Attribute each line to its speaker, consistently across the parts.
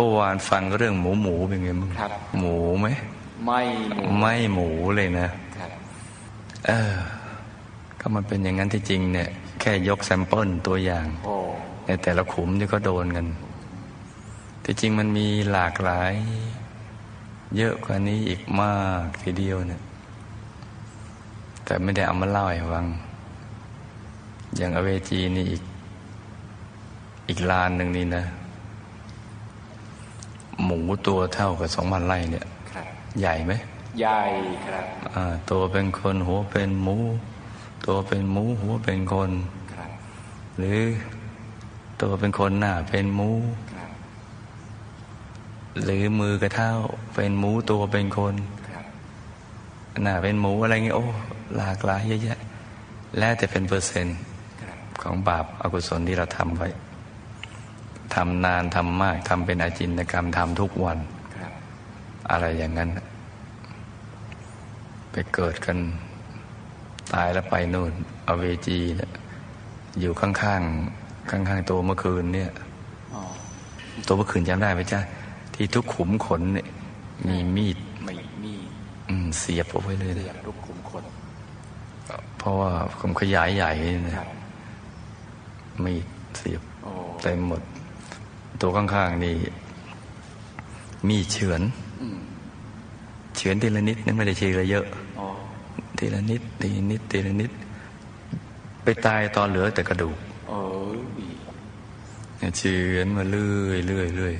Speaker 1: เมื่อวานฟังเรื่องหมูหมูเป็นไงมึง
Speaker 2: ครับ
Speaker 1: หมูไหม
Speaker 2: ไม่หมู
Speaker 1: ไม่หมูเลยนะ
Speaker 2: ครับ
Speaker 1: เออ ก็มันเป็นอย่างนั้นที่จริงเนี่ย แค่ยกแซมเปิลตัวอย่าง
Speaker 2: โอ้
Speaker 1: ในแต่ละขุมที่ก็โดนกันที่จริงมันมีหลากหลาย เยอะกว่านี้อีกมากทีเดียวเนี่ย แต่ไม่ได้เอามาเล่าให้ฟัง อย่างอเวจีนี่อีก อีกลานหนึ่งนี่นะ หมูตัวเท่ากับสองพันไร่เนี่ย
Speaker 2: ครับ
Speaker 1: ใหญ่ไหม
Speaker 2: ใหญ่ครับ
Speaker 1: อ่าตัวเป็นคนหัวเป็นหมู ตัวเป็นหมูหัวเป็นคน
Speaker 2: ครับ
Speaker 1: หรือตัวเป็นคนหน้าเป็นหมู
Speaker 2: ครับ
Speaker 1: หรือมือกระเท้าเป็นหมูตัวเป็นคน
Speaker 2: ครับ
Speaker 1: หน้าเป็นหมูอะไรเงี้ยโอ้หลากหลายเยอะแยะแล้วแต่เป็นเปอร์เซ็นต์
Speaker 2: ครับ
Speaker 1: ของบาปอากุศลที่เราทำไว้ ทำนานทำมากทำเป็นอาจินกรรมทำทุกวัน
Speaker 2: ครับ
Speaker 1: อะไรอย่างนั้น ไปเกิดกัน ตายแล้วไปนู่นอเวจีเนี่ยอยู่ข้างๆข้าง ๆ ตัวเมื่อคืนเนี่ย
Speaker 2: อ๋อ
Speaker 1: ตัวเมื่อคืนจำได้ไหมจ๊ะที่ทุกขุมขนเนี่ย มีมีด
Speaker 2: ไม่มี
Speaker 1: อืมเสียบเอาไว้เลย
Speaker 2: เรี
Speaker 1: เนี่ย
Speaker 2: ยกลูกคุมคน
Speaker 1: เพราะว่าผมขยายใหญ่เนี่ย
Speaker 2: ครับ
Speaker 1: มีดเสียบ
Speaker 2: โอ้
Speaker 1: เต็มหมด ตัวข้างๆนี่มีดเฉือน
Speaker 2: อืม
Speaker 1: เฉือนทีละนิดนั่นไม่ได้เฉือนเยอะ
Speaker 2: อ๋อ
Speaker 1: ทีละนิดทีละนิดทีละนิด ไปตายตอนเหลือแต่กระดูก
Speaker 2: เออดี
Speaker 1: เนี่ยเฉือนมาเรื่อยเรื่อยเรื่อย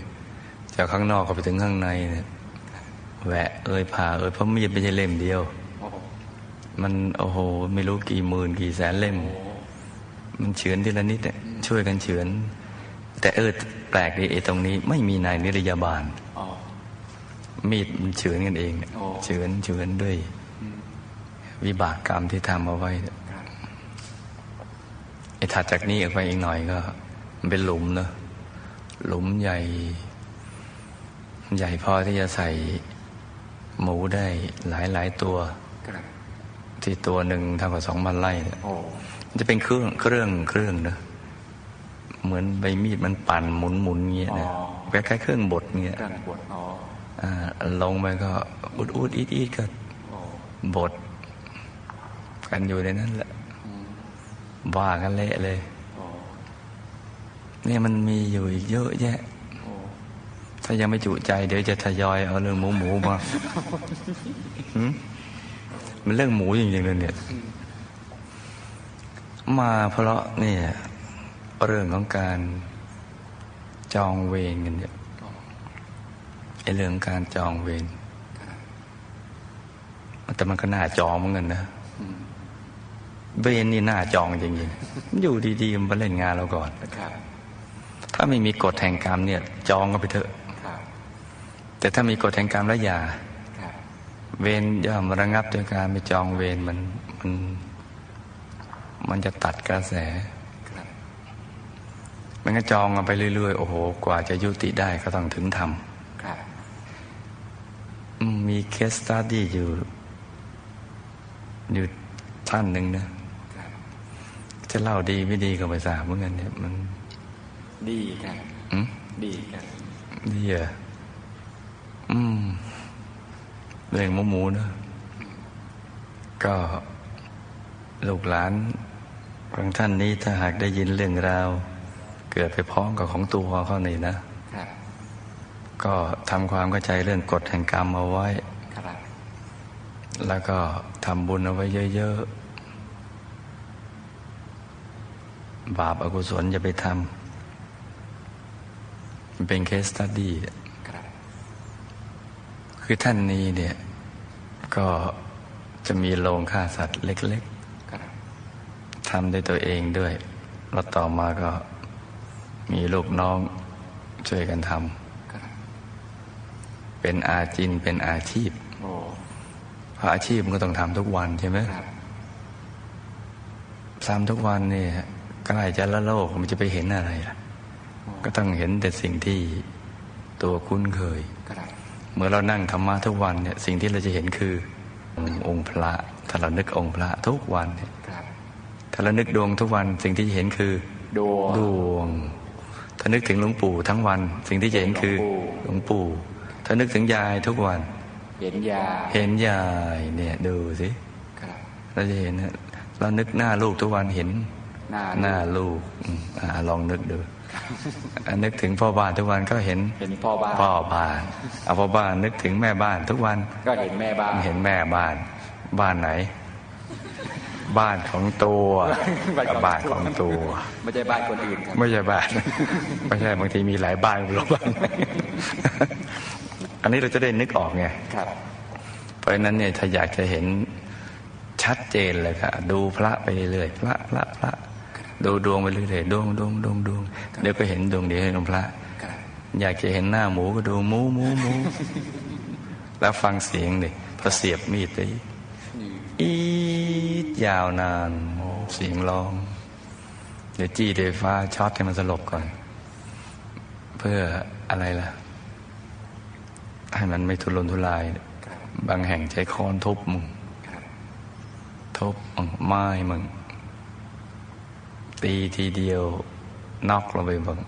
Speaker 1: จากข้างนอกก็ไปถึงข้างในเนี่ยแหวะเอ้ยผ่าเอ้ยเพราะมีดไม่ใช่เล่มเดียว
Speaker 2: โอ้
Speaker 1: มันโอ้โหไม่รู้กี่หมื่นกี่แสนเล่ม มันเฉือนทีละนิดเนี่ยช่วยกันเฉือน แต่เออแปลกดีไอ้ตรงนี้ ไม่มีนายนิรยาบาล
Speaker 2: อ๋อ
Speaker 1: มีดมันเฉือนกันเองเนี่ย
Speaker 2: โอ้
Speaker 1: เฉือนเฉือนด้วย
Speaker 2: อืม
Speaker 1: วิบากกรรมที่ทำเอาไว้เนี่ย
Speaker 2: ครับ
Speaker 1: ไอ้ถัดจากนี้ออกไปอีกหน่อยก็ มันเป็นหลุมเนอะหลุมใหญ่ ใหญ่พอที่จะใส่หมูได้หลายหลายๆตัว
Speaker 2: ครับ
Speaker 1: ที่ตัวหนึ่งเท่ากับสองพันไร่เนี่ย
Speaker 2: โอ้
Speaker 1: มันจะเป็นเครื่องเครื่องเครื่องเนอะ เหมือนใบมีดมันปั่นหมุนหมุนเงี้ยนะคล้ายๆเครื่องบดเงี้ย
Speaker 2: กลางปวดอ๋อ
Speaker 1: อ่าลงไปก็อุดอุดอีดอีดก็
Speaker 2: โอ้
Speaker 1: บดกันอยู่ในนั้นแหละ
Speaker 2: อืม
Speaker 1: ว่ากันเละเลย
Speaker 2: โอ้
Speaker 1: เนี่ยมันมีอยู่อีกเยอะแยะ
Speaker 2: โอ้
Speaker 1: ถ้ายังไม่จุใจ เดี๋ยวจะทยอยเอาเรื่องหมูหมูมาหืมมันเรื่องหมูจริงๆเลยเนี่ย มาเพราะเนี่ย เรื่องของการจองเวรกันเนี่ยไอ้เรื่องการจองเวรแต่มันก็น่าจองเหมือนกันนะเวรนี่น่าจองจริงๆมันอยู่ดีๆมันมาเล่นงานเราก่อนถ้าไม่มีกฎแห่งกรรมเนี่ย จองก็ไปเถอะแต่ถ้ามีกฎแห่งกรรมแล้วอย่าเวรย่อมระงับโดยการไปจองเวรมันมัน มันจะตัดกระแส มันก็จองกันไปเรื่อยๆ โอ้โห กว่าจะยุติได้ก็ต้องถึงท
Speaker 2: ครับำ
Speaker 1: อืมมีเคสตัดดี้อยู่ อยู่ท่านหนึ่งนะ
Speaker 2: ครับ
Speaker 1: จะเล่าดีไม่ดีก็ไม่ทราบเหมือนกันเนี่ยมัน
Speaker 2: ดีครับ
Speaker 1: อืม
Speaker 2: ดีครับ
Speaker 1: ดีเหรออืมเรื่องหมูหมูนะก็ลูกหลานของท่านนี้ถ้าหากได้ยินเรื่องราว เกิดไปพร้อมกับของตัวเขานี่นะ
Speaker 2: ครับ
Speaker 1: ก็ทำความเข้าใจเรื่องกฎแห่งกรรมเอาไว้
Speaker 2: ครับ
Speaker 1: แล้วก็ทำบุญเอาไว้เยอะๆ บาปอากุศลจะไปทำมันเป็นเคสตัดดี้
Speaker 2: ครับ
Speaker 1: คือท่านนี้เนี่ย ก็จะมีโรงฆ่าสัตว์เล็ก
Speaker 2: ครับ
Speaker 1: ๆทำด้วยตัวเองด้วย แล้วต่อมาก็ มีลูกน้องช่วยกันท
Speaker 2: ครับำ
Speaker 1: เป็นอาจินเป็นอาชีพ
Speaker 2: โอ้
Speaker 1: เพราะอาชีพมันก็ต้องทำทุกวันใช่ไหม
Speaker 2: ครับ
Speaker 1: ทำทุกวันเนี่ยใกล้จะละโลกมันจะไปเห็นอะไรล่ะ ก็ต้องเห็นแต่สิ่งที่ตัวคุ้นเคย
Speaker 2: ครับ
Speaker 1: เมื่อเรานั่งธรรมะทุกวันเนี่ย สิ่งที่เราจะเห็นคือ องค์พระ ถ้าเรานึกองค์พระทุกวันเนี่ย
Speaker 2: ครับ
Speaker 1: ถ้าเรานึกดวงทุกวันสิ่งที่จะเห็นคือ
Speaker 2: ดวง
Speaker 1: ดวง ถ้านึกถึงหลวงปู่ทั้งวัน สิ่งที่จะเห็นคือหลวงปู่ ถ้านึกถึงยายทุกวัน
Speaker 2: เห็นยา
Speaker 1: เห็นยายเนี่ยดูสิ
Speaker 2: ครับ
Speaker 1: เราจะเห็นนะเรานึกหน้าลูกทุกวันเห็น
Speaker 2: หน้า
Speaker 1: หน้าลูกอืมอ่าลองนึกดูอะนึกถึงพ่อบ้านทุกวันก็เห็น
Speaker 2: เห็นพ่อบ้าน
Speaker 1: พ่อบ้านเอาพ่อบ้านนึกถึงแม่บ้านทุกวัน
Speaker 2: ก็เห็นแม่บ้าน
Speaker 1: เห็นแม่บ้านบ้านไหน บ้านของตัว
Speaker 2: บ้านของตัว
Speaker 1: บ้านของตัว
Speaker 2: ไม่ใช่บ้านคนอื่นครับ
Speaker 1: ไม่ใช่บ้าน ไม่ใช่บางทีมีหลายบ้านไม่รู้บ้านไหนอันนี้เราจะได้นึกออกไง
Speaker 2: ครับ
Speaker 1: เพราะฉะนั้นเนี่ยถ้าอยากจะเห็นชัดเจนเลยค่ะ ดูพระไปเรื่อยๆพระพระพระดูดวงไปเรื่อยๆดวงดวงดวงดวงเดี๋ยวก็เห็นดวงเดียวเห็นดวงพระ
Speaker 2: ครับ
Speaker 1: อยากจะเห็นหน้าหมูก็ดูหมูหมูหมูแล้วฟังเสียงดิพอเสียบมีดไปอีด ยาวนานเสียงร้อง เดี๋ยวจี้ไฟฟ้าช็อตให้มันสลบก่อน เพื่ออะไรล่ะ ให้มันไม่ทุรนทุราย บางแห่งใช้ค้อนทุบมึงทุบมึงไม้มึง ตีทีเดียวนอกลงไปบัง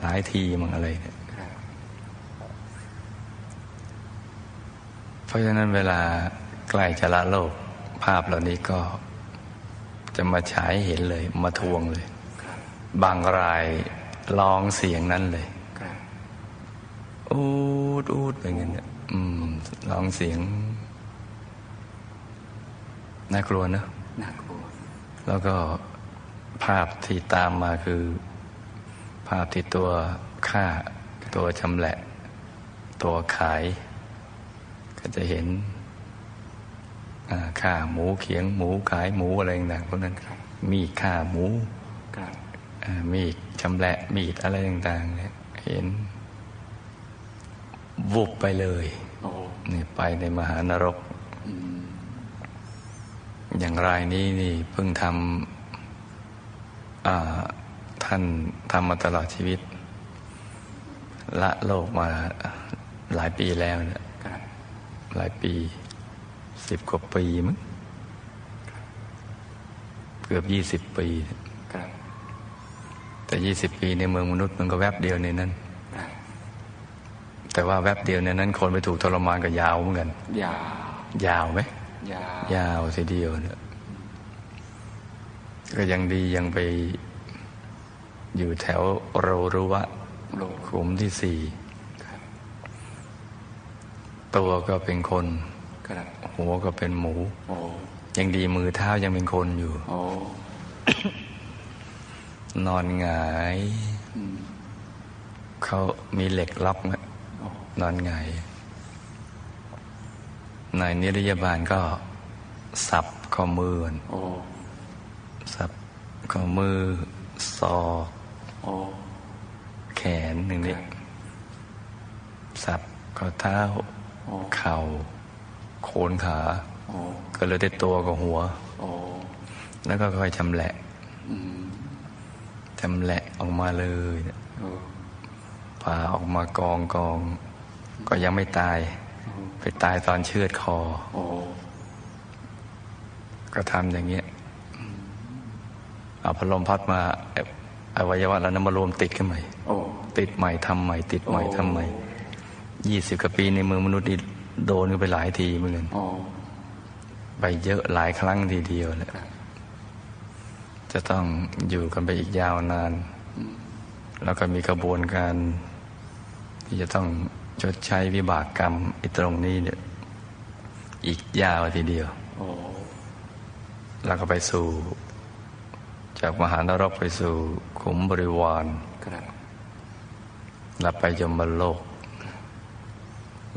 Speaker 1: หลายทีมึงอะไรเนี่ยเพราะฉะนั้นเวลาใกล้จะละโลก ภาพเหล่านี้ก็จะมาฉายให้เห็นเลย มาทวงเลย
Speaker 2: ครับ
Speaker 1: บางรายร้องเสียงนั้นเลย
Speaker 2: ครับ
Speaker 1: อูดอูดไปเงี้ยเนี่ยอืมร้องเสียง น่ากลัวเนอะ
Speaker 2: น่ากลัว
Speaker 1: แล้วก็ภาพที่ตามมาคือ ภาพที่ตัวฆ่า ตัวชำแหละ ตัวขาย ก็จะเห็น อ่าฆ่าหมูเขียงหมูขายหมูอะไรต่างๆพวกนั้นมีดฆ่าหมู
Speaker 2: ครับ
Speaker 1: อ่ามีดชำแหละมีดอะไรต่างๆเนี่ยเห็นวุบไปเลย
Speaker 2: โอ้
Speaker 1: นี่ไปในมหานรก
Speaker 2: อืม
Speaker 1: อย่างรายนี้นี่เพิ่งทำอ่าท่านทำมาตลอดชีวิต ละโลกมาหลายปีแล้วเนี่ย
Speaker 2: ครับ
Speaker 1: หลายปี สิบกว่าปีมั้งเกือบยี่สิบปี
Speaker 2: ครับ
Speaker 1: แต่ยี่สิบปีในเมืองมนุษย์มันก็แวบเดียวในนั้น
Speaker 2: ครับ
Speaker 1: แต่ว่าแวบเดียวในนั้น คนไปถูกทรมานก็ยาวเหมือนกัน
Speaker 2: ยายา
Speaker 1: วไหม
Speaker 2: ยายา
Speaker 1: วทีเดียวเนี่ยก็ยังดียังไปอยู่แถวโรรุวะ
Speaker 2: โลก
Speaker 1: ขุมที่สี่
Speaker 2: ครับ
Speaker 1: ตัวก็เป็นคน
Speaker 2: ครับ
Speaker 1: หัวก็เป็นหมู
Speaker 2: โอ้
Speaker 1: ยังดีมือเท้ายังเป็นคนอยู่
Speaker 2: โอ้
Speaker 1: นอนหงาย
Speaker 2: อืม
Speaker 1: เขามีเหล็กล็อกนะ
Speaker 2: โอ้
Speaker 1: นอนหงายนายนิรยาบาลก็สับข้อมือมัน
Speaker 2: โอ้
Speaker 1: สับข้อมือศอก
Speaker 2: โอ้
Speaker 1: แขนหนึ่ง
Speaker 2: ค
Speaker 1: นี้
Speaker 2: รับ
Speaker 1: สับข้อเท้า
Speaker 2: โอ้
Speaker 1: เข่า โคนขา
Speaker 2: โอ้
Speaker 1: ก็เหลยได้ตัวกับหัว
Speaker 2: โอ้
Speaker 1: แล้วก็ค่อยชำแหละ
Speaker 2: อืม
Speaker 1: ชำแหละออกมาเลยเนี่ย
Speaker 2: โอ้
Speaker 1: ผ่าออกมากองกอง ก็ยังไม่ตาย ไปตายตอนเชือดคอ
Speaker 2: โอ้
Speaker 1: ก็ทำอย่างเงี้ยเอาพัดลมพัดมาเอ่ออวัยวะแล้วนั้นมารวมติดขึ้นใหม่
Speaker 2: โอ้
Speaker 1: ติดใหม่ทำใหม่ ติดใหม่
Speaker 2: โอ้
Speaker 1: ทำใหม่ยี่สิบกว่าปีในมือมนุษย์นี่ โดนกันไปหลายทีเหมือนกัน
Speaker 2: โอ้
Speaker 1: ไปเยอะหลายครั้งทีเดียวเลย
Speaker 2: ครับ
Speaker 1: จะต้องอยู่กันไปอีกยาวนาน แล้วก็มีกระบวนการ ที่จะต้องชดใช้วิบากกรรมไอ้ตรงนี้เนี่ย อีกยาวทีเดียว
Speaker 2: โอ้
Speaker 1: แล้วก็ไปสู่ จากมหานรกไปสู่ขุมบริวาร
Speaker 2: ครับ
Speaker 1: แล้วไปยมโลก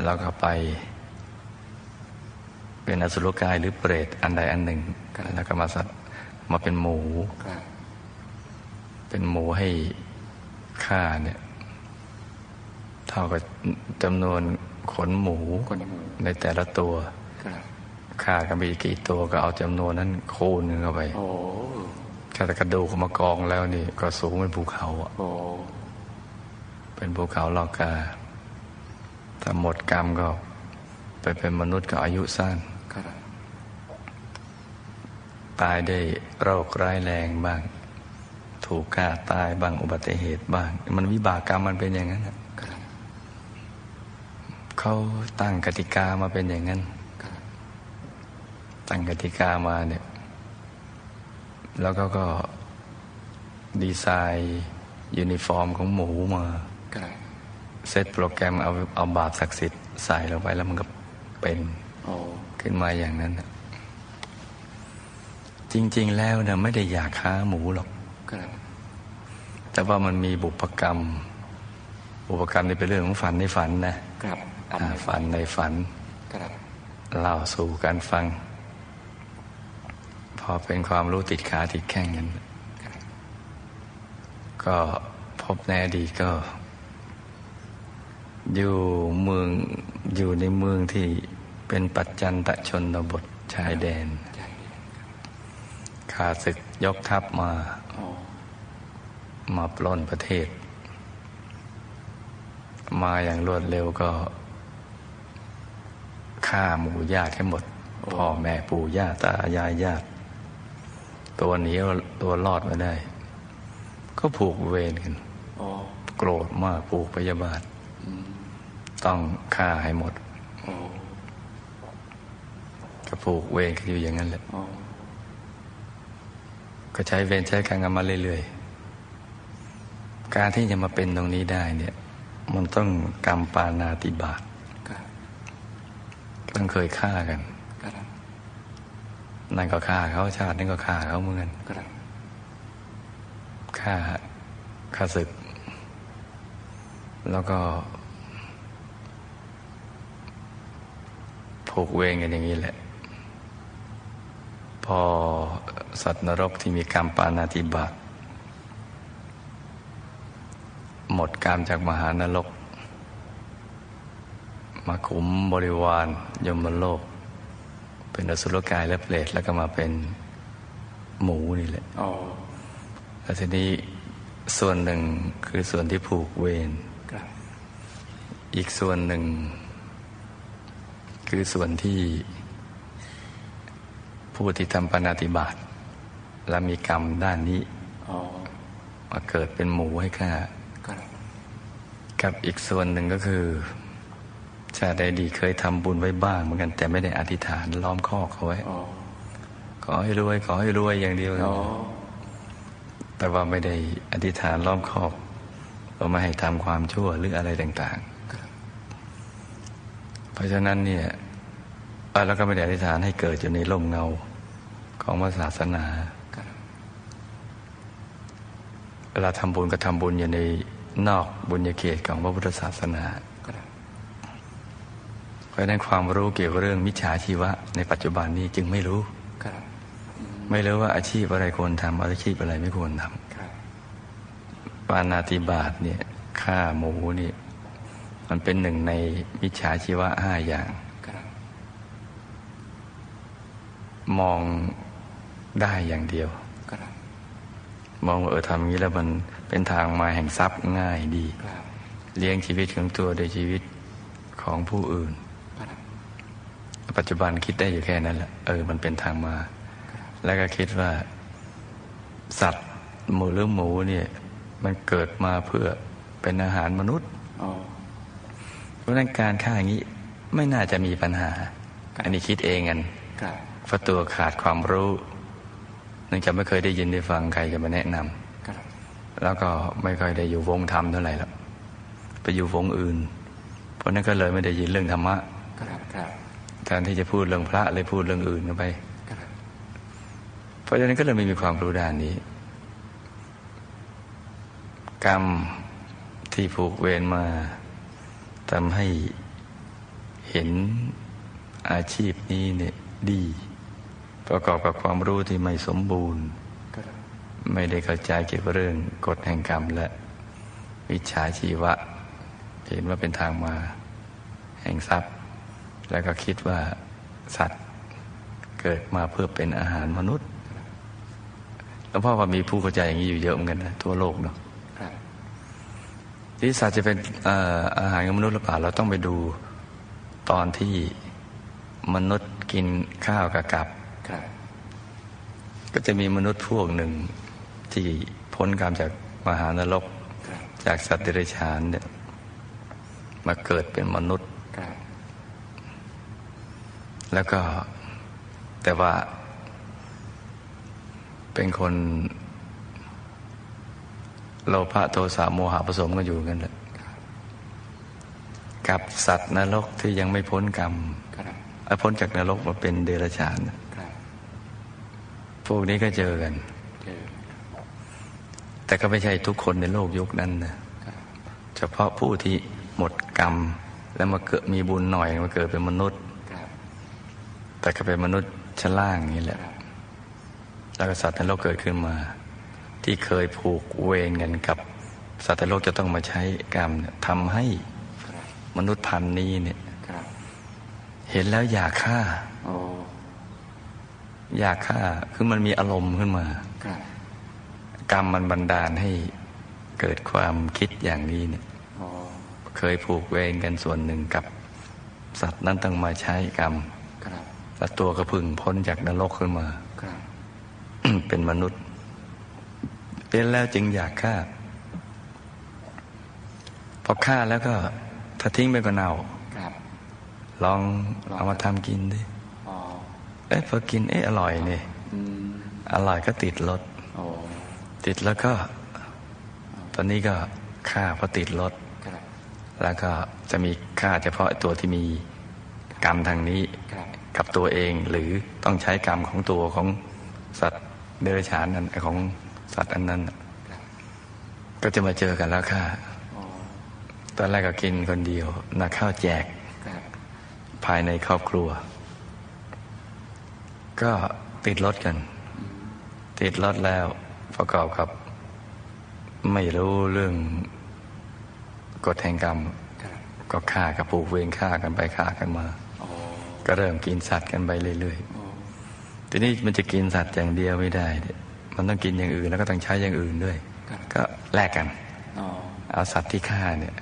Speaker 1: แล้วก็ไป เป็นอสุรกายหรือเปรตอันใดอันหนึ่งแล้วก็มาสัตว์มาเป็นหมู เป็นหมูให้ฆ่าเนี่ย เท่ากับจำนวนขนหมูในแต่ละตัวฆ่ากันไปกี่ตัวก็เอาจำนวนนั้นคูณเข้าไปถ้าแต่กระดูกมากองแล้วนี่ ก็สูงเป็นภูเขาอะเป็นภูเขาลอกาถ้าหมดกรรมก็ไปเป็นมนุษย์ก็อายุสั้น ตายได้โรคร้ายแรงบ้าง ถูกฆ่าตายบ้างอุบัติเหตุบ้าง มันวิบากกรรมมันเป็นอย่างนั้นเขาตั้งกติกามาเป็นอย่างนั้น ตั้งกติกามาเนี่ย แล้วก็ก็ดีไซน์ยูนิฟอร์มของหมูมาเซตโปรแกรมเอาเอาบาปศักดิ์สิทธิ์ใส่ลงไปแล้วมันก็เป็นขึ้นมาอย่างนั้นนะ จริง ๆ แล้วเนี่ยไม่ได้อยากค้าหมูหรอก
Speaker 2: ครับ
Speaker 1: แต่ว่ามันมีบุพกรรม บุพกรรมนี่เป็นเรื่องของฝันในฝันนะครับอ่าฝันในฝัน
Speaker 2: ครับ
Speaker 1: เล่าสู่กันฟัง พอเป็นความรู้ติดขาติดแข้งกัน
Speaker 2: ครับ
Speaker 1: ก็พบในอดีตก็ อยู่เมืองอยู่ในเมืองที่เป็นปัจจันตชนบทชายแดน
Speaker 2: ใจดีครับ
Speaker 1: ข้าศึกยกทัพมา
Speaker 2: โอ้
Speaker 1: มาปล้นประเทศ มาอย่างรวดเร็วก็ฆ่าหมู่ญาติให้หมด พ่อแม่ปู่ย่าตายายญาติ ตัวหนีตัวรอดมาได้ ก็ผูกเวรกัน
Speaker 2: โอ้
Speaker 1: โกรธมากผูกพยาบาท
Speaker 2: อืม
Speaker 1: ต้องฆ่าให้หมด
Speaker 2: โอ้
Speaker 1: ก็ผูกเวรกันอยู่อย่างนั้นแหละ
Speaker 2: โอ้
Speaker 1: ก็ใช้เวรใช้กรรมกันมาเรื่อยๆ การที่จะมาเป็นตรงนี้ได้เนี่ย มันต้องกรรมปานาติบาต
Speaker 2: ครับ
Speaker 1: ต้องเคยฆ่ากัน
Speaker 2: ครับ
Speaker 1: นั่นก็ฆ่าเขาชาตินั่นก็ฆ่าเขาเหมือนกัน
Speaker 2: ครับ
Speaker 1: ฆ่าฆ่าศึก แล้วก็ผูกเวรกันอย่างนี้แหละ พอ สัตว์นรกที่มีกรรมปานาติบาตหมดกรรมจากมหานรก มาขุมบริวารยมโลก เป็นอสุรกายและเปรตแล้วก็มาเป็นหมูนี่แหละ
Speaker 2: โอ้
Speaker 1: แล้วทีนี้ส่วนหนึ่งคือส่วนที่ผูกเวร
Speaker 2: ครับ
Speaker 1: อีกส่วนหนึ่ง คือส่วนที่ผู้ที่ทำปณติบาต และมีกรรมด้านนี้
Speaker 2: โอ้
Speaker 1: มาเกิดเป็นหมูให้ข้า
Speaker 2: ครับ
Speaker 1: กับอีกส่วนหนึ่งก็คือชาติใดดีเคยทำบุญไว้บ้างเหมือนกัน แต่ไม่ได้อธิษฐานล้อมคอกเขาไว้
Speaker 2: โอ้
Speaker 1: ขอให้รวย ขอให้รวยอย่างเดียว
Speaker 2: โอ้
Speaker 1: แต่ว่าไม่ได้อธิษฐานล้อมคอกเราไม่ให้ทำความชั่วหรืออะไรต่าง
Speaker 2: ครับ
Speaker 1: ๆเพราะฉะนั้นเนี่ยเอ่อเราก็ไม่ได้อธิษฐานให้เกิดอยู่ในร่มเงาของพระศาสนา
Speaker 2: ครับ
Speaker 1: เวลาทำบุญก็ทำบุญอยู่ในนอกบุญญาเขตของพระพุทธศาสนาเพราะนั้นความรู้เกี่ยวกับเรื่องมิจฉาชีวะ ในปัจจุบันนี้จึงไม่รู้ ไม่รู้ว่าอาชีพอะไรควรทำอาชีพอะไรไม่ควรทำ
Speaker 2: ครับ
Speaker 1: ปานาติบาตเนี่ยฆ่าหมูนี่มันเป็นหนึ่งในมิจฉาชีวะห้าอย่าง มองได้อย่างเดียว มองว่าเออทำอย่างนี้แล้วมันเป็นทางมาแห่งทรัพย์ง่ายดี
Speaker 2: ครับ
Speaker 1: เลี้ยงชีวิตของตัวโดยชีวิตของผู้อื่น
Speaker 2: ครับ
Speaker 1: ปัจจุบันคิดได้อยู่แค่นั้นแหละเออมันเป็นทางมา
Speaker 2: ครับ
Speaker 1: แล้วก็คิดว่า สัตว์หมูหรือหมูเนี่ยมันเกิดมาเพื่อเป็นอาหารมนุษย์
Speaker 2: โอ้
Speaker 1: เพราะฉะนั้นการฆ่าอย่างนี้ไม่น่าจะมีปัญหา อันนี้คิดเองกัน
Speaker 2: ครับ
Speaker 1: เพราะตัวขาดความรู้เนื่องจากไม่เคยได้ยินได้ฟังใครจะมาแนะนำ
Speaker 2: ครับ
Speaker 1: แล้วก็ไม่ค่อยได้อยู่วงธรรมเท่าไหร่หรอกไปอยู่วงอื่น เพราะนั้นก็เลยไม่ได้ยินเรื่องธรรมะ
Speaker 2: ครับครับ
Speaker 1: แทนที่จะพูดเรื่องพระเลยพูดเรื่องอื่นกันไป
Speaker 2: ครับ
Speaker 1: เพราะฉะนั้นก็เลยไม่มีความรู้ด้านนี้ กรรมที่ผูกเวรมาทำให้เห็นอาชีพนี้เนี่ยดี ประกอบกับความรู้ที่ไม่สมบูรณ์ ไม่ได้เข้าใจเกี่ยวกับเรื่องกฎแห่งกรรมและ วิชาชีวะ เห็นว่าเป็นทางมา แห่งทรัพย์ แล้วก็คิดว่าสัตว์เกิดมาเพื่อเป็นอาหารมนุษย์แล้วพ่อว่ามีผู้เข้าใจอย่างนี้อยู่เยอะเหมือนกันนะทั่วโลกเนาะที่สัตว์จะเป็นออาหารของมนุษย์หรือเปล่าเราต้องไปดูตอนที่มนุษย์กินข้าวกับกับ ก็จะมีมนุษย์พวกหนึ่งที่พ้นกรรมจากมหานรก
Speaker 2: ครับ
Speaker 1: จากสัตว์เดรัจฉานเนี่ยมาเกิดเป็นมนุษย์
Speaker 2: ครับ
Speaker 1: แล้วก็แต่ว่า เป็นคนโลภะโทสะโมหะผสมกันอยู่กันแหละกับสัตว์นรกที่ยังไม่พ้นกรรม
Speaker 2: ครับ
Speaker 1: เอ้ยพ้นจากนรกมาเป็นเดรัจฉาน
Speaker 2: ครับ
Speaker 1: พ วกนี้ก็เจอกัน แต่ก็ไม่ใช่ทุกคนในโลกยุคนั้นนะเฉพาะผู้ที่หมดกรรม แล้วมาเกิดมีบุญหน่อยมาเกิดเป็นมนุษย์ แต่ก็เป็นมนุษย์ชั้นล่างนี่แหละ แล้วก็สัตว์ในโลกเกิดขึ้นมา ที่เคยผูกเวรกันกับ สัตว์ในโลกจะต้องมาใช้กรรมทำให้มนุษย์พันนี้เนี่ย เห็นแล้วอยากฆ่า
Speaker 2: อ้
Speaker 1: อยากฆ่าคือมันมีอารมณ์ขึ้นมา
Speaker 2: ครับ
Speaker 1: กรรมมันบันดาลให้เกิดความคิดอย่างนี้เนี่ย
Speaker 2: โอ้
Speaker 1: เคยผูกเวรกันส่วนหนึ่งกับสัตว์นั้นต้องมาใช้กรรม
Speaker 2: ครับ
Speaker 1: แล้วตัวก็พึ่งพ้นจากนรกขึ้นมา
Speaker 2: ครับ
Speaker 1: เป็นมนุษย์ เป็นแล้วจึงอยากฆ่า พอฆ่าแล้วก็ถ้าทิ้งไปก็เน่า
Speaker 2: ครับ
Speaker 1: ลองเอามาทำกินดิ
Speaker 2: โอ้
Speaker 1: เอ๊ะพอกินเอ๊ะอร่อยนี่
Speaker 2: อืม
Speaker 1: อร่อยก็ติดรส
Speaker 2: โอ้
Speaker 1: ติดแล้วก็ ตอนนี้ก็ฆ่าเพราะติดรส
Speaker 2: ครับ
Speaker 1: แล้วก็จะมีฆ่าเฉพาะตัวที่มีกรรมทางนี้
Speaker 2: ครับ
Speaker 1: กับตัวเอง หรือต้องใช้กรรมของตัวของสัตว์เดรัจฉานนั้นของสัตว์อันนั้นน่ะ
Speaker 2: ครับ
Speaker 1: ก็จะมาเจอกันแล้วค่ะ
Speaker 2: โอ้
Speaker 1: ตอนแรกก็กินคนเดียวนักข้าวแจก
Speaker 2: ครับ
Speaker 1: ภายในครอบครัว ก็ติดรถกัน ติดรถแล้วประกอบกับ ไม่รู้เรื่องกฎแห่งกรรม ก็ฆ่ากับผูกเวรฆ่ากันไปฆ่ากันมา ก็เริ่มกินสัตว์กันไปเรื่อยๆทีนี้มันจะกินสัตว์อย่างเดียวไม่ได้ มันต้องกินอย่างอื่นแล้วก็ต้องใช้อย่างอื่นด้วย ก็แลกกันเอาสัตว์ที่ฆ่าเนี่ย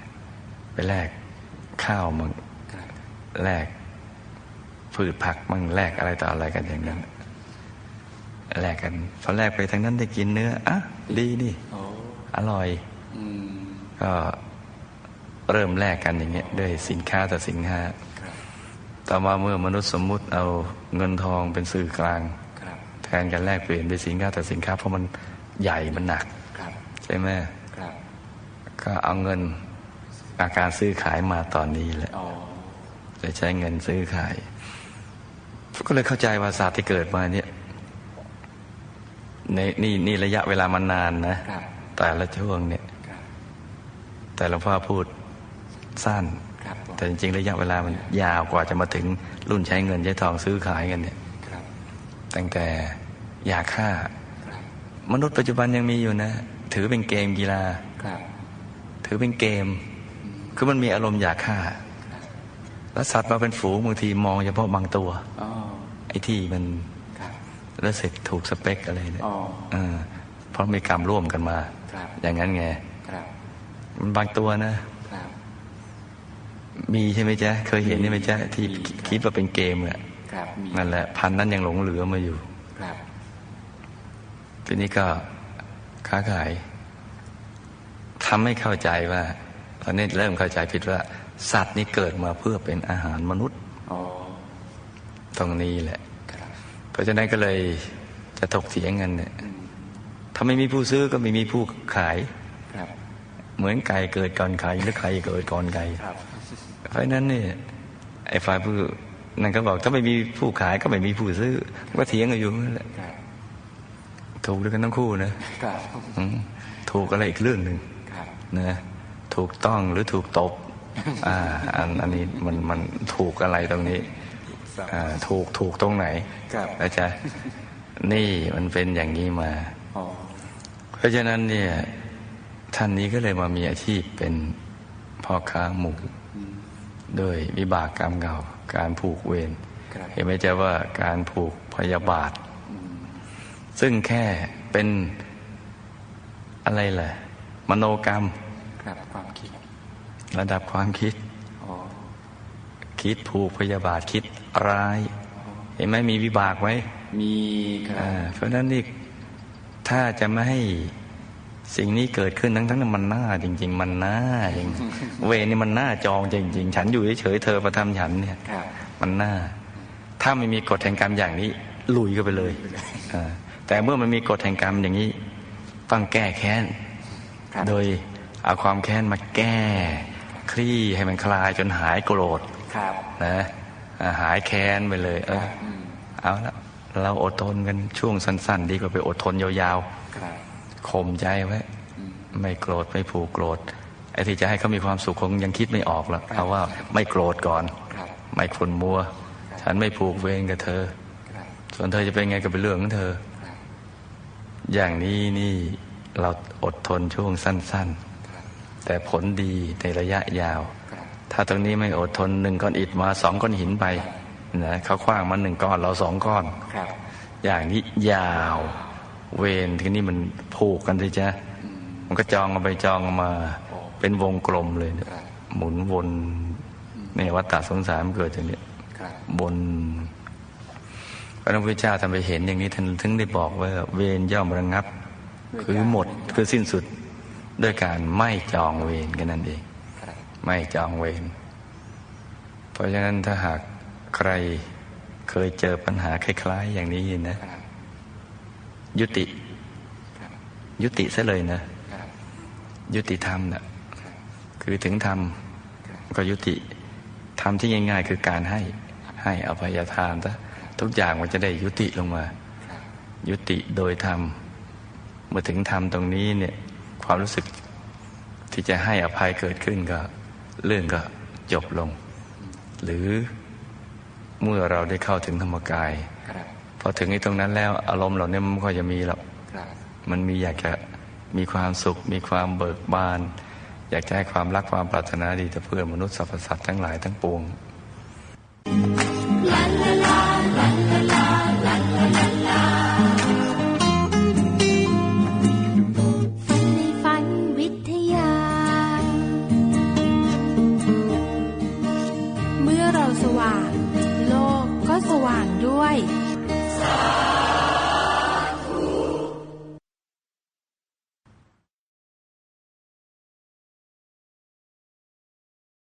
Speaker 1: ไปแลกข้าวมั่งแลก พืชผักมั่งแลกอะไรต่ออะไรกันอย่างนั้นแลกกันพอแลกไปทางนั้นได้กินเนื้ออะดีนี่
Speaker 2: โอ้
Speaker 1: อร่อย
Speaker 2: อืม
Speaker 1: ก็เริ่มแลกกันอย่างเงี้ยด้วยสินค้าต่อสินค้า
Speaker 2: ครับ
Speaker 1: ต่อมาเมื่อมนุษย์สมมุติเอาเงินทองเป็นสื่อกลาง
Speaker 2: ครับ
Speaker 1: แทนกันแลกเปลี่ยนเป็นสินค้าต่อสินค้าเพราะมันใหญ่มันหนัก
Speaker 2: ครับ
Speaker 1: ใช่ไหม
Speaker 2: ครับ
Speaker 1: ก็เอาเงินอาการซื้อขายมาตอนนี้แหละ
Speaker 2: โอ้
Speaker 1: จะใช้เงินซื้อขาย ก็เลยเข้าใจว่าศาสตร์ที่เกิดมาเนี่ยในนี่นี่ระยะเวลามันนานนะ
Speaker 2: ครับ
Speaker 1: แต่ละช่วงเนี่ย
Speaker 2: ครับ
Speaker 1: แต่หลวงพ่อพูดสั้น
Speaker 2: ครับผม
Speaker 1: แต่จริงๆ ระยะเวลามันยาวกว่าจะมาถึงรุ่นใช้เงินใช้ทองซื้อขายกันเนี่ย
Speaker 2: ครับ
Speaker 1: ตั้งแต่ยาฆ่า
Speaker 2: ครับ
Speaker 1: มนุษย์ปัจจุบันยังมีอยู่นะ ถือเป็นเกมกีฬา
Speaker 2: ครับ
Speaker 1: ถือเป็นเกม คือมันมีอารมณ์อยากฆ่า แล้วสัตว์มาเป็นฝูงบางทีมองเฉพาะบางตัว
Speaker 2: โอ้
Speaker 1: ไอ้ที่มัน
Speaker 2: ครับ
Speaker 1: รู้สึกถูกสเปคอะไรเนี่ย
Speaker 2: โอ้
Speaker 1: เออเพราะมีกรรมร่วมกันมา
Speaker 2: ครับ
Speaker 1: อย่างนั้นไง
Speaker 2: ครับ
Speaker 1: มันบางตัวนะ
Speaker 2: ครับ
Speaker 1: มีใช่ไหมจ๊ะ เคยเห็นใช่ไหมจ๊ะ ที่
Speaker 2: มีครับ
Speaker 1: คิดว่าเป็นเกมอะ
Speaker 2: ครับมี
Speaker 1: นั่นแหละ พันธุ์นั้นยังหลงเหลือมาอยู่
Speaker 2: ครับ
Speaker 1: ทีนี้ก็ค้าขายทำให้เข้าใจว่า ตอนนี้เริ่มเข้าใจผิดว่า สัตว์นี้เกิดมาเพื่อเป็นอาหารมนุษย์
Speaker 2: โอ้
Speaker 1: ตรงนี้แหละ
Speaker 2: ครับ
Speaker 1: เพราะฉะนั้นก็เลยจะถกเถียงกันเนี่ย
Speaker 2: อืม
Speaker 1: ถ้าไม่มีผู้ซื้อก็ไม่มีผู้ขาย
Speaker 2: ครับ
Speaker 1: เหมือนไก่เกิดก่อนไข่หรือไข่เกิดก่อนไก่
Speaker 2: ครับ
Speaker 1: เพราะฉะนั้นเนี่ยไอ้ฝ่ายผู้นั่นก็บอกถ้าไม่มีผู้ขายก็ไม่มีผู้ซื้อ ก็เถียงกันอยู่นั่นแหละ
Speaker 2: ครับ
Speaker 1: ถูกด้วยกันทั้งคู่นะครับอืมถูกอะไรอีกเรื่องหนึ่ง
Speaker 2: ครับ
Speaker 1: นะถูกต้องหรือถูกตบ อ่าอันอันนี้มันมันถูกอะไรตรงนี้อ่าถูกถูกตรงไหน
Speaker 2: ครับ
Speaker 1: อาจารย์นี่มันเป็นอย่างนี้มา
Speaker 2: โอ้
Speaker 1: เพราะฉะนั้นเนี่ย ท่านนี้ก็เลยมามีอาชีพเป็นพ่อค้าหมู
Speaker 2: อืม
Speaker 1: ด้วยวิบากกรรมเก่าการผูกเวร
Speaker 2: ครับ
Speaker 1: เห็นไหมจ๊ะว่าการผูกพยาบาท
Speaker 2: อืม
Speaker 1: ซึ่งแค่เป็นอะไรแหละมโนกรรม
Speaker 2: ครับความคิด
Speaker 1: ระดับความคิด
Speaker 2: โอ้
Speaker 1: คิดผูกพยาบาทคิดร้าย เห็นไหมมีวิบากไว้
Speaker 2: มีครั
Speaker 1: อ่า
Speaker 2: บ
Speaker 1: เพราะฉะนั้นนี่ถ้าจะไม่ให้สิ่งนี้เกิดขึ้นทั้งทั้งนั้นมันน่าจริง ๆ มันน่าจริงเวรนี่มันน่าจองจริง ๆ ฉันอยู่เฉยๆเธอประทำฉันเนี่ย
Speaker 2: ครับ
Speaker 1: มันน่า ถ้าไม่มีกฎแห่งกรรมอย่างนี้ ลุยก็ไปเลยอ่าแต่เมื่อมันมีกฎแห่งกรรมอย่างนี้ ต้องแก้แค้น
Speaker 2: ครับ
Speaker 1: โดยเอาความแค้นมาแก้ คลี่ให้มันคลายจนหายโกรธ
Speaker 2: ครับ
Speaker 1: นะอ่าหายแค้นไปเลย เออ
Speaker 2: อืม
Speaker 1: เอาละเราอดทนกันช่วงสั้น ๆ ดีกว่าไปอดทนยาว
Speaker 2: ครับ
Speaker 1: ๆข่มใจไว้ไม่โกรธไม่ผูกโกรธไอ้ที่จะให้เขามีความสุขคงยังคิดไม่ออกหรอกเอาว่าไม่โกรธก่อน
Speaker 2: ครับ
Speaker 1: ไม่ขุนมัว ฉันไม่ผูกเวรกับเธอ
Speaker 2: ครับ
Speaker 1: ส่วนเธอจะเป็นไงก็เป็นเรื่องของเธอ
Speaker 2: ครับ
Speaker 1: อย่างนี้นี่เราอดทนช่วงสั้น ๆ แต่ผลดีในระยะยาว
Speaker 2: ครับ
Speaker 1: ถ้าตรงนี้ไม่อดทนหนึ่งก้อนอิฐมาสองก้อนหินไปนะเขาคว้างมาหนึ่งก้อนเราสองก้อน
Speaker 2: ครับ
Speaker 1: อย่างนี้ยาวเวรทีนี้มันผูกกันเลยจ้ะมันก็จองกันไปจองกันมา เป็นวงกลมเลยเนี่ย
Speaker 2: ครับ
Speaker 1: หมุนวนในวัฏฏะสงสารมันเกิดอย่างนี้
Speaker 2: ครับ
Speaker 1: บนพระพุทธเจ้าทำไปเห็นอย่างนี้ท่านถึงได้บอกว่า เวรย่อมระงับ คือหมดคือสิ้นสุด ด้วยการไม่จองเวรกันนั่นเอง
Speaker 2: ครับ
Speaker 1: ไม่จองเวรเพราะฉะนั้นถ้าหากใครเคยเจอปัญหาคล้าย ๆ อย่างนี้นะ
Speaker 2: ครับ
Speaker 1: ยุติ
Speaker 2: ครับ
Speaker 1: ยุติซะเลยนะ
Speaker 2: ครับ
Speaker 1: ยุติธรรมนะ่ะ
Speaker 2: ครับ
Speaker 1: คือถึงธรรม
Speaker 2: ครับ
Speaker 1: ก็ยุติธรรมที่ง่าย ๆ คือการให้ให้อภัยทานซะทุกอย่างมันจะได้ยุติลงมา
Speaker 2: ครับ
Speaker 1: ยุติโดยธรรมเมื่อถึงธรรมตรงนี้เนี่ย ความรู้สึกที่จะให้อภัยเกิดขึ้นก็ เรื่องก็จบลง หรือเมื่อเราได้เข้าถึงธรรมกาย
Speaker 2: ครับ
Speaker 1: พอถึงไอ้ตรงนั้นแล้วอารมณ์เหล่านี้มันไม่ค่อยจะมีหรอก
Speaker 2: ครับ
Speaker 1: มันมีอยากจะมีความสุข มีความเบิกบาน อยากจะให้ความรักความปรารถนาดีต่อเพื่อนมนุษย์สรรพสัตว์ทั้งหลายทั้งปวง